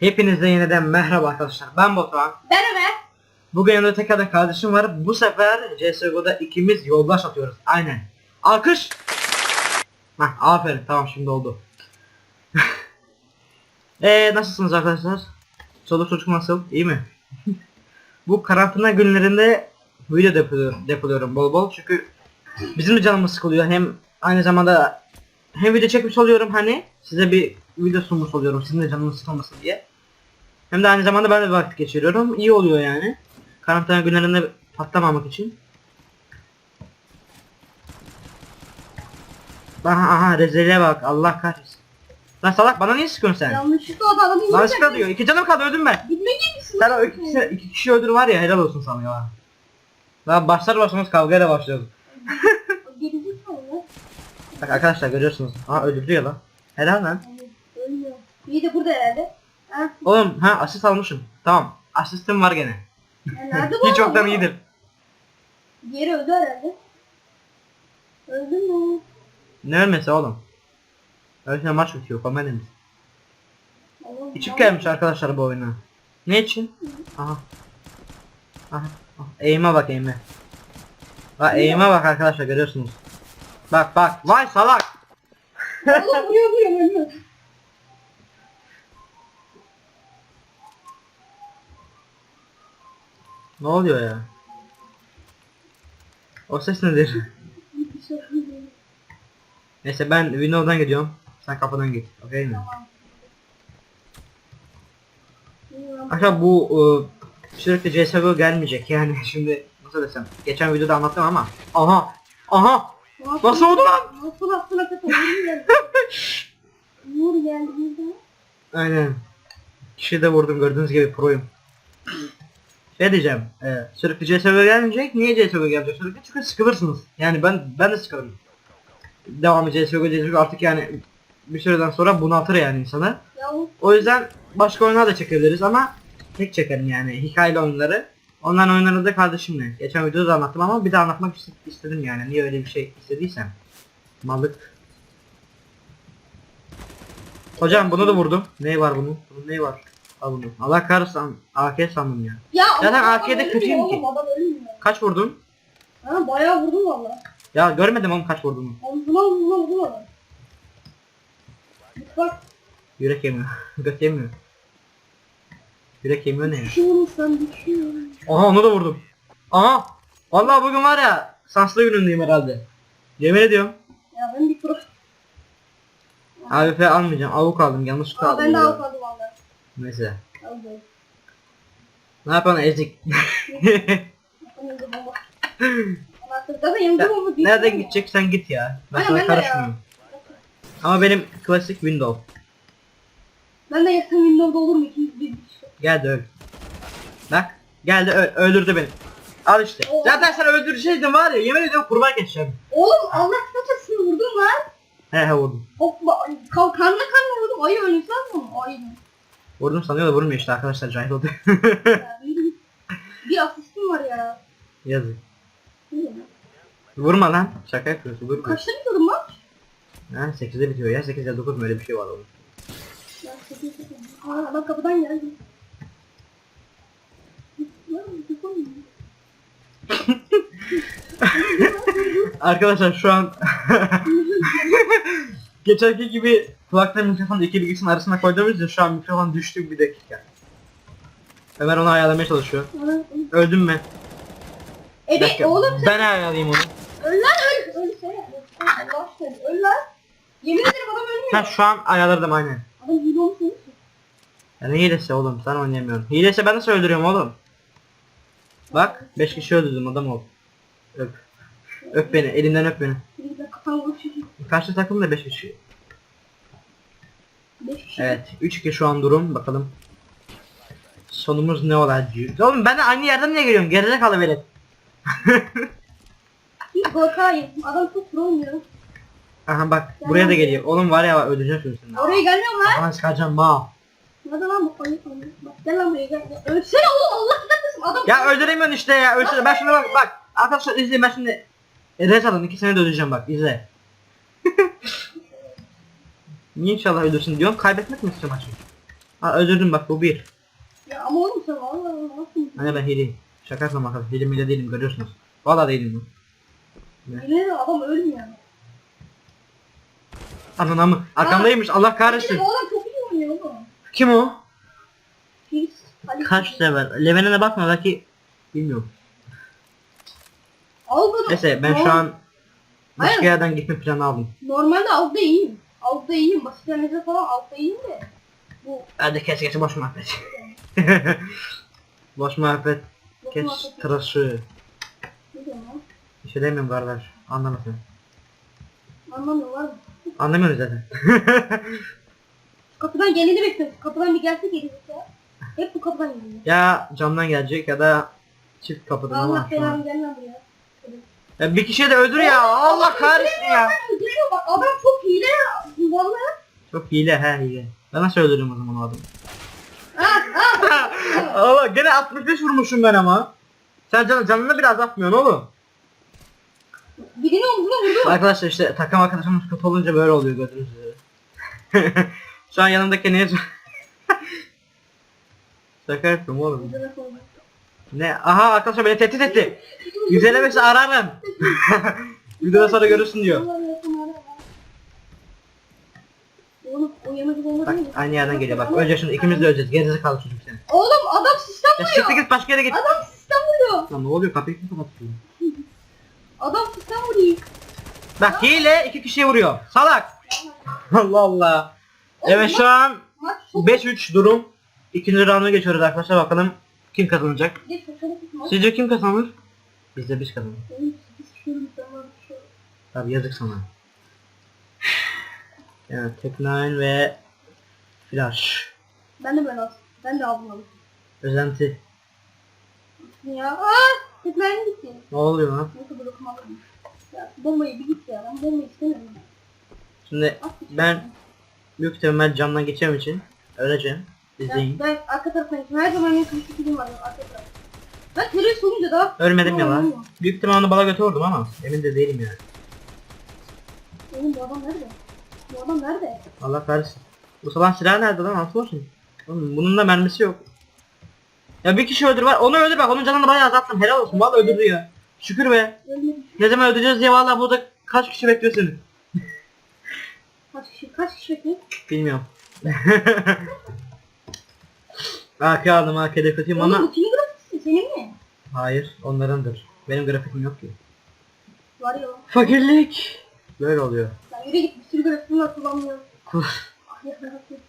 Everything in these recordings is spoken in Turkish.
Hepinize yeniden merhaba arkadaşlar. Ben Batuhan. Ben Ömer. Bugün yanımda tekrardan kardeşim var. Bu sefer CSGO'da ikimiz yoldaş atıyoruz. Aynen. Alkış. Hah, aferin. Tamam şimdi oldu. Eee nasılsınız arkadaşlar? Çoluk çocuk nasıl? İyi mi? Bu karantina günlerinde video depoluyorum, depoluyorum bol bol çünkü bizim de canımız sıkılıyor hem aynı zamanda hem video çekmiş oluyorum hani size bir video sunmuş oluyorum sizin de canınız sıkılmasın diye. Hem de aynı zamanda ben de vakit geçiriyorum. İyi oluyor yani. Karantina günlerinde patlamamak için. Aha aha rezilliğe bak Allah kahretsin. Lan salak bana niye sıkıyorsun sen? Yanlışlıkla o da adamı Lan sıkı diyor. İki canım kaldı öldüm ben. Gitme gelmişsin. Sen o iki kişi, iki kişi öldür var ya helal olsun sana ya. Lan başlar başlamaz kavgayla başlıyoruz. Bak arkadaşlar görüyorsunuz. Aa öldürdü ya lan. Helal lan. İyi de burada herhalde. Ha? Oğlum ha asist almışım. Tamam. Asistim var gene. Ya nerede bu Hiç adam? yoktan iyidir. Diğeri öldü herhalde. Öldü mü? Ne ölmesi oğlum? Öylesine maç bitiyor komedimiz. Allah'ım, İçip Allah'ım. gelmiş arkadaşlar bu oyuna. Ne için? Aha. Aha. aha. Eğime bak eğime. Bak eğime bak arkadaşlar görüyorsunuz. Bak bak. Vay salak. Allah vuruyor vuruyor ölmüyor. Ne oluyor ya? O ses nedir? Neyse ben Windows'dan gidiyorum. Sen kapıdan git. Okey mi? Arkadaşlar bu ıı, sürekli CSGO gelmeyecek yani şimdi nasıl desem geçen videoda anlattım ama aha aha Nasıl oldu lan? Nasıl aslına kadar Uğur geldi. Burada. aynen kişi de vurdum gördüğünüz gibi proyum şey diyeceğim e, sürekli CSGO gelmeyecek niye CSGO gelecek sürekli çünkü sıkılırsınız yani ben ben de sıkılırım devamlı CSGO CSGO artık yani bir süreden sonra bunaltır yani insanı o yüzden başka oyunlar da çekebiliriz ama tek çekerim yani hikayeli oyunları. Onların oyunları da kardeşimle. Geçen videoda da anlattım ama bir daha anlatmak ist- istedim yani. Niye öyle bir şey istediysem. Mallık. Hocam bunu da vurdum. Ne var bunun? Bunun ne var? Al bunu. Allah kahretsin AK sandım ya. Ya Zaten ama AK'de adam kötüyüm ki. oğlum, Adam ölmüyor. Kaç vurdun? Ha bayağı vurdum valla. Ya görmedim oğlum kaç vurduğunu. Omzuna omzuna vurdum adam. Git bak. Yürek yemiyor. Göt yemiyor. Yürek yemiyor ne ya? Düşüyorsan düşüyor. Aha onu da vurdum. Aha. Vallahi bugün var ya sanslı günündeyim herhalde. Yemin ediyorum. Ya ben bir pro. AWP almayacağım. Avuk aldım. Yanlışlıkla Aa aldım. ben de ya. almadım valla. Neyse. Aldım. Ne yapalım ezik. Zaten yanımda bomba değil. Nereden gideceksen git ya. Ben Aynen, sana ben de ya. karışmıyorum. Ama benim klasik window. Ben de yakın Windows'da olur mu? İkimiz bir şey. Geldi öl. Bak. Geldi öl. Öldürdü beni. Al işte. Oo. Zaten sen öldürseydin var ya yemin ediyorum kurban geçeceğim. Oğlum Allah kısaçasını vurdum lan. He he vurdum. Hoppa. Kan kanla kanla vurdum. Ayı ölüyorsan mı? Ayı. Vurdum sanıyor da vurmuyor işte arkadaşlar cahil oldu. Bir- asistim var ya. Yazık. Vurma lan. Şaka yapıyorsun. Vurma. Kaçta bitiyorum maç? Ha 8'de bitiyor ya 8 ya 9 mu öyle bir şey var oğlum. Ya. Aa adam kapıdan geldi. Arkadaşlar şu an geçenki gibi kulakla mikrofonu iki bilgisayarın arasına koyduğumuz için şu an mikrofon düştü bir dakika. Ömer onu ayarlamaya çalışıyor. Öldüm ben. Bir Evet dakika, oğlum sen Ben ayarlayayım onu. öl lan öl. Öl sen. Allah aşkına öl lan. Yemin ederim adam ölmüyor. Ha şu an ayarladım aynen. Adam hile olmuş değil mi? Ya ne hilesi oğlum sen oynayamıyorum. Hilesi ben nasıl öldürüyorum oğlum? Bak 5 kişi öldürdüm adam ol. Öp. Öp beni elinden öp beni. Bir de kafam vurup Karşı takım da 5 kişi. beş kişi. Evet 3-2 şu an durum bakalım. Sonumuz ne olacak? Oğlum ben de aynı yerden niye geliyorum? Geride kalı velet. Bir Gorkay'ım. Adam çok pro oynuyor. Aha bak buraya da geliyor. Oğlum var ya öldüreceğim şimdi seni. Oraya gelmiyorum lan. Aman sıkacağım ma. Nerede lan bu ayı ayı? Bak gel lan buraya gel. gel. Ölsene oğlum Allah kahretsin adam. Ya öldüremiyorsun işte ya. Ölsene ben şimdi bak bak. Arkadaşlar izleyin ben şimdi. E, Res alın ikisini de öldüreceğim bak izle. Niye inşallah ölürsün diyorum. Kaybetmek mi istiyorum maçı? Ha öldürdüm bak bu bir. Ya ama oğlum sen valla nasıl? Hani ben hileyim. Şaka yapma bakalım. Hile mile değilim görüyorsunuz. Valla değilim. Yine de adam ölmüyor. Anana mı? Arkamdaymış Allah kahretsin. Adam çok iyi oynuyor oğlum. Kim o? Fils. Kaç sever? Leven'e bakma belki bilmiyorum. Avrupa'da. Neyse ben şu an başka yerden gitme planı aldım. Normalde Avrupa'da iyiyim. Avrupa'da iyiyim. Basit yerlerde falan Avrupa'da iyiyim de. Bu. Hadi kes geç boş muhabbet. boş muhabbet. bu Geç muhabbeti- tıraşı. Ne lan? Bir şey demiyorum kardeş. Anlamasın. Anlamıyorlar mı? Anlamıyoruz zaten. Kapıdan geleni bekliyoruz. Kapıdan bir gelse gelecek ya. Hep bu kapıdan geliyor. ya camdan gelecek ya da çift kapıdan Allah ama an. belanı gelme buraya. Ya bir kişiye de öldür ya. Allah kahretsin ya. Bak adam çok hile ya. Vallahi. Çok hile he hile. Ben nasıl öldürürüm o zaman o adamı? Ah ah. Allah gene 65 vurmuşum ben ama. Sen can, canını biraz atmıyorsun oğlum. Birini omzuna vurdu. Arkadaşlar işte takım arkadaşımız kötü olunca böyle oluyor gördüğünüz üzere. Şu an yanımdaki ne? Şaka yapıyorum oğlum. Ne? Aha arkadaşlar beni tehdit etti. 155 ararım. Videodan sonra görürsün diyor. Oğlum o yamacı bomba Bak aynı yerden geliyor bak. Önce şunu ikimiz de öleceğiz. Gerizekalı kaldı çocuk seni. Oğlum adam sistem Ya vuruyor. siktir git başka yere git. Adam sistem vuruyor. Lan ne oluyor kapıyı kim kapatıyor? Adam sistem vuruyor. Bak hile iki kişiye vuruyor. Salak. Allah Allah. Evet şu an Maç çok 5-3 durum. İkinci rounda geçiyoruz arkadaşlar bakalım kim kazanacak. geç kaçarak maç. Sizce kim kazanır? Biz de biz kazanırız. Bir şey şey yazık sana. Yani Tek9 ve Flash. Ben de ben aldım. Ben de aldım. Özenti. Ya aaa! Teklerim gitti. Ne oluyor lan? Alırım. Ya bombayı bir git ya. Ben bombayı istemiyorum. Şimdi At git. ben büyük ihtimal camdan geçeceğim için öleceğim. Ya, İzleyin. ben arka taraftan gittim. Her zaman benim kılıçlı film var. Arka taraf. Ben terörist olunca da Ölmedim ya lan. Büyük ihtimal onu bala götürdüm ama emin de değilim yani. Oğlum bu adam nerede? Adam nerede? Allah kahretsin. Bu sabah silah nerede lan? Altı olsun. Oğlum bunun da mermisi yok. Ya bir kişi öldür var. Onu öldür bak. Onun canını bayağı azalttım. Helal olsun. Vallahi öldürdü ya. Şükür be. Ne zaman öldüreceğiz diye vallahi burada kaç kişi bekliyor seni. Kaç kişi? Kaç kişi bekliyor? Bilmiyorum. AK aldım kötüyüm Oğlum ama bu kimin grafisi? Senin mi? hayır onlarındır. Benim grafikim yok ki. Var ya. Fakirlik. Böyle oluyor. Ya yürü git. Bir sürü grafisini var kullanmıyorum. Ah ya grafik.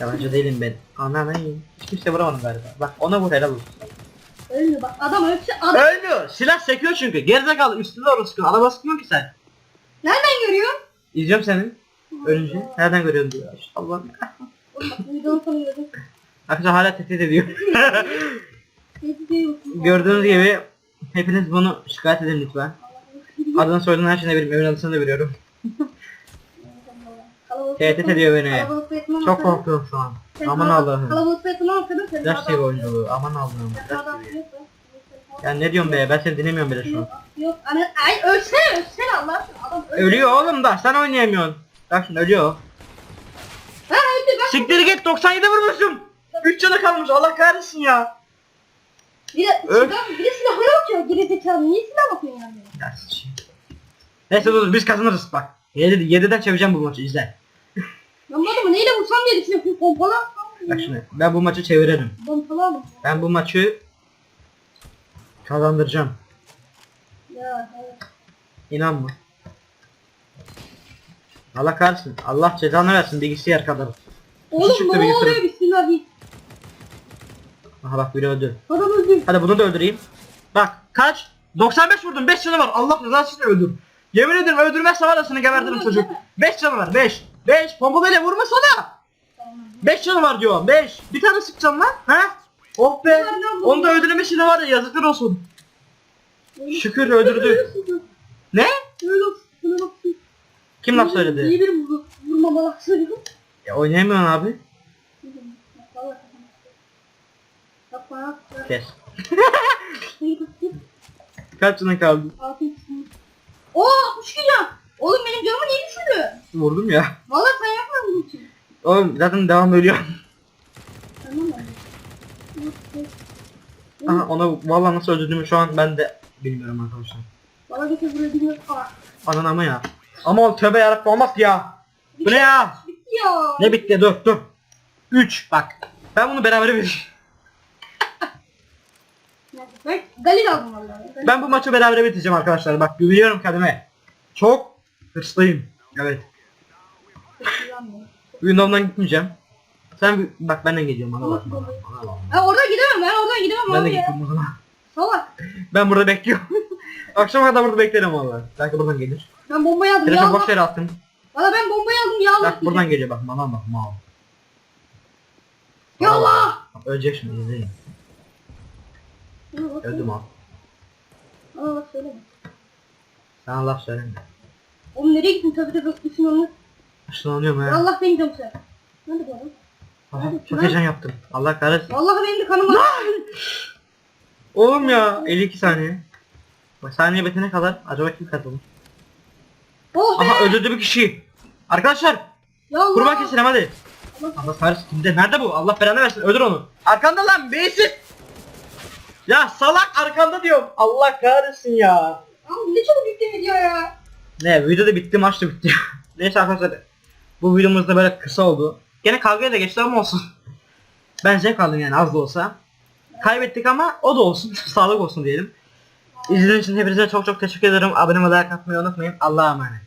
Yalancı değilim ben. Ananayım. Hiç kimse vuramadım galiba. Bak ona vur helal olsun. Ölmüyor bak. Adam ölçü. Adam Öldü. Silah sekiyor çünkü. Gerizekalı üstüne doğru sıkıyor. Araba sıkmıyor ki sen. nereden görüyor? İzliyorum senin. Ölünce. Nereden görüyorsun diyor. Allah'ım. Bak videonu tanıyordum. Arkadaşlar hala tehdit ediyor. Gördüğünüz gibi hepiniz bunu şikayet edin lütfen. Adını soyadını her şeyini veririm. Evin adını da veriyorum. Tehdit ediyor beni. Çok korkuyorum şu an. Aman Allah'ım. Kalabalıkta TV oyunculuğu. Aman Allah'ım. Ya ne diyorsun be? Ben seni dinlemiyorum bile şu an. Yok yok hani ay ölsene ölsene Allah aşkına adam öldü. Ölüyor oğlum da sen oynayamıyorsun. Bak şimdi ölüyor. Ha öldü bak. Siktir git 97 vurmuşum. 3 canı kalmış Allah kahretsin ya. Bir de bir de silahına bakıyor gerizekalı. Niye silah bakıyorsun yani? Ya sıçayım. Neyse dur biz kazanırız bak. 7, 7'den çevireceğim bu maçı izle. Ben bu adamı neyle vursam diye düşünüyorum. Pompalı. Bak şimdi ben bu maçı çeviririm. Pompalı aldım. Ben bu maçı kazandıracağım. Ya evet. İnanma. Allah kahretsin. Allah cezanı versin bilgisayar kadar. Oğlum ne oluyor bismillah değil. Aha bak biri öldü. Adam öldü. Hadi bunu da öldüreyim. Bak kaç? 95 vurdum 5 canı var. Allah rızası için öldür. Yemin ederim öldürmezse var ya seni gebertirim çocuk. 5 canı var 5. 5 pompalıyla vurmasana. 5 canı var diyor 5. Bir tane sıkacağım lan. Ha? Oh be. Onu da öldürmesine var ya yazıklar olsun. Şükür öldürdü. Ne? Olsun. Kim laf İyi söyledi? bir vurdu. Vurmama laf söyledim. Ya oynayamıyorsun abi. Kes. Kaç canın kaldı? Oo 60 can. Oğlum benim canımı niye düşürdü? Vurdum ya. Valla sen yapma bunun için. Oğlum zaten devam ölüyor. Tamam mı? Aha onu vallahi nasıl öldürdüğümü şu an ben de bilmiyorum arkadaşlar. Bana getir buraya bilmiyorum. Aa. Anan ama ya. Ama o tövbe yarabbim olmaz ki ya. Bu ne ya? Bitti ya. Ne bitti dur dur. 3 bak. Ben bunu beraber vereceğim. Ben Galil aldım vallahi. Ben... Ben bu maçı beraber bitireceğim arkadaşlar. Bak güveniyorum kendime. Çok hırslıyım. Evet. Windows'dan gitmeyeceğim. Sen bak benden geliyorum bana bak. Bana, bana bak. Ben oradan gidemem. Ben oradan gidemem Ben de abi ya. gittim o zaman. Salak. Ben burada bekliyorum. Akşama kadar burada beklerim vallahi. Belki buradan gelir. Ben bombayı aldım. Telefon boş yere attım. Valla ben bombayı aldım ya Allah. Bak buradan geliyor bak bana bak mal. Ya Allah. Bak, Ölecek şimdi izleyin. Öldüm al. Allah söyleme. Sana laf söyleme. Oğlum nereye gittin tabi tabi onu. Işınlanıyorum Ya ha. Allah beni gidiyorum sen. Nerede bu adam? Aha, çok heyecan yaptım. Allah kahretsin. Vallahi benim de kanım var. Oğlum ya 52 saniye. Bak saniye bitene kadar acaba kim kazanır? Oh be. Aha öldürdü bir kişi. Arkadaşlar Ya Allah. kurban keselim hadi. Allah. Allah kahretsin kimde? Nerede bu? Allah belanı versin öldür onu. Arkanda lan beysiz. Ya salak arkanda diyorum. Allah kahretsin ya. Abi ne çabuk bitti video ya. Ne video da bitti maç da bitti. Neyse arkadaşlar bu videomuz da böyle kısa oldu. Gene kavgaya da geçti ama olsun. Ben zevk aldım yani az da olsa. Kaybettik ama o da olsun. Sağlık olsun diyelim. İzlediğiniz için hepinize çok çok teşekkür ederim. Abone olmayı like atmayı unutmayın. Allah'a emanet.